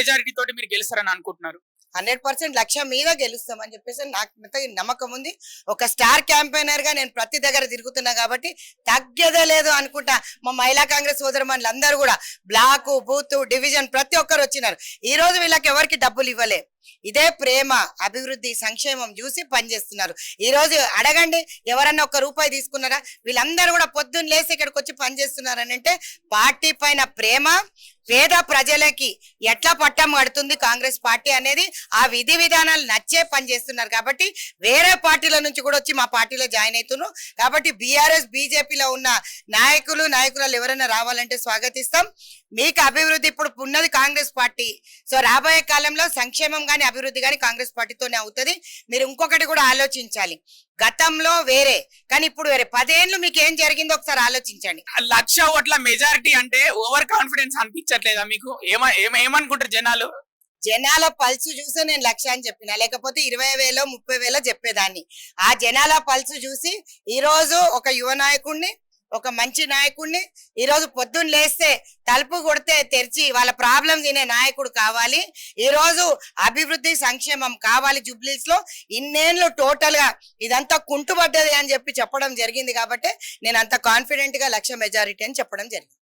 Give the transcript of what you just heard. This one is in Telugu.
మెజారిటీ తోటి మీరు గెలుస్తారని అనుకుంటున్నారు. హండ్రెడ్ పర్సెంట్ లక్ష మీద గెలుస్తామని చెప్పేసి నాకు నమ్మకం ఉంది. ఒక స్టార్ క్యాంపెయినర్గా నేను ప్రతి దగ్గర తిరుగుతున్నా కాబట్టి తగ్గేదే లేదు అనుకుంటా. మా మహిళా కాంగ్రెస్ సోదరుమణులు అందరూ కూడా బ్లాక్ బూత్ డివిజన్ ప్రతి ఒక్కరు వచ్చినారు. ఈ రోజు వీళ్ళకి ఎవరికి డబ్బులు ఇవ్వలే. ఇదే ప్రేమ అభివృద్ధి సంక్షేమం చూసి పనిచేస్తున్నారు. ఈ రోజు అడగండి ఎవరన్నా ఒక్క రూపాయి తీసుకున్నారా? వీళ్ళందరూ కూడా పొద్దున్న లేసి ఇక్కడికి వచ్చి పనిచేస్తున్నారని అంటే పార్టీ పైన ప్రేమ పేద ప్రజలకి ఎట్లా పట్టం కడుతుంది కాంగ్రెస్ పార్టీ అనేది ఆ విధి విధానాలు నచ్చే పని చేస్తున్నారు కాబట్టి వేరే పార్టీల నుంచి కూడా వచ్చి మా పార్టీలో జాయిన్ అవుతున్నాం కాబట్టి బీఆర్ఎస్ బీజేపీలో ఉన్న నాయకులు నాయకురాలు ఎవరైనా రావాలంటే స్వాగతిస్తాం. మీకు అభివృద్ధి ఇప్పుడు ఉన్నది కాంగ్రెస్ పార్టీ. సో రాబోయే కాలంలో సంక్షేమం కానీ అభివృద్ధి కానీ కాంగ్రెస్ పార్టీతోనే అవుతుంది. మీరు ఇంకొకటి కూడా ఆలోచించాలి. గతంలో వేరే కానీ ఇప్పుడు వేరే. పదేళ్ళు మీకు ఏం జరిగిందో ఒకసారి ఆలోచించండి. లక్ష ఓట్ల మెజారిటీ అంటే ఓవర్ కాన్ఫిడెన్స్ అనిపించట్లేదా మీకు? ఏమ ఏమ- ఏమనుకుంటారు జనాలు? జనాల పల్సు చూసి నేను లక్ష అని చెప్పిన. లేకపోతే ఇరవై వేలో ముప్పై వేలో చెప్పేదాన్ని. ఆ జనాల పల్సు చూసి ఈ రోజు ఒక యువ నాయకుడిని ఒక మంచి నాయకుడిని ఈ రోజు పొద్దున్న లేస్తే తలుపు కొడితే తెరిచి వాళ్ళ ప్రాబ్లం తినే నాయకుడు కావాలి. ఈ రోజు అభివృద్ధి సంక్షేమం కావాలి జుబ్లీస్లో. ఇన్నేళ్ళు టోటల్గా ఇదంతా కుంటుపడ్డది అని చెప్పి చెప్పడం జరిగింది కాబట్టి నేను అంత కాన్ఫిడెంట్గా లక్ష మెజారిటీ అని చెప్పడం జరిగింది.